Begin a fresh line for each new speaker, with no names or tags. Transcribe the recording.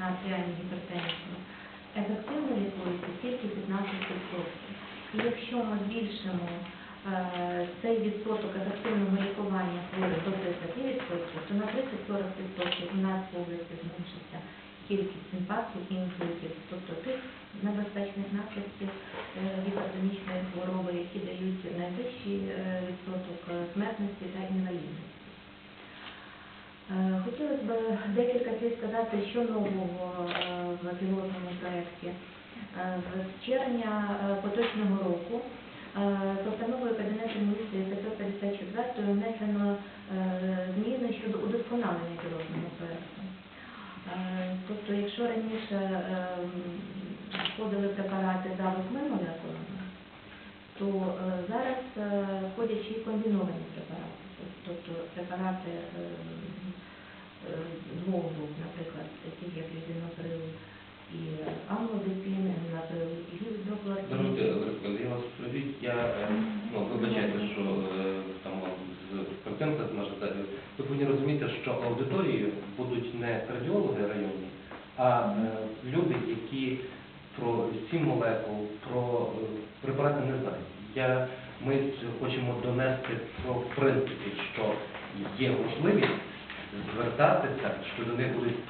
на артеріальну гіпертензію, ефективно лікується тільки 15%. І якщо ми збільшимо е, цей відсоток ефективного лікування хворих до 30%, то на 30-40% у нас області зменшиться кількість інфарктів і інсультів, тобто тих небезпечних наслідків е, гіпертонічної хвороби, які дають найвищий е, відсоток смертності та інвалідності. Хотілося б декілька слів сказати, що нового е, в пілотному проєкті. Е, З червня е, поточного року постановою Кабінету міністрів 554 внесено зміни щодо удосконалення пілотного проєкту. Тобто, якщо раніше входили препарати за восьми молекулами, то зараз входять ще й комбіновані препарати, тобто препарати е, груп, наприклад, такі як лізиноприл і амлодипін, енлаприл, і.
Даруйте, Олександр, я вас привіть. Я е, ну, вибачайте, що е, там з картинка з так. Ви повинні розуміти, що аудиторією будуть не кардіологи районні, а люди, які про сім молекул, про препарати не знають. Я, ми хочемо донести про в принципі, що є можливість звертатися, що до них будуть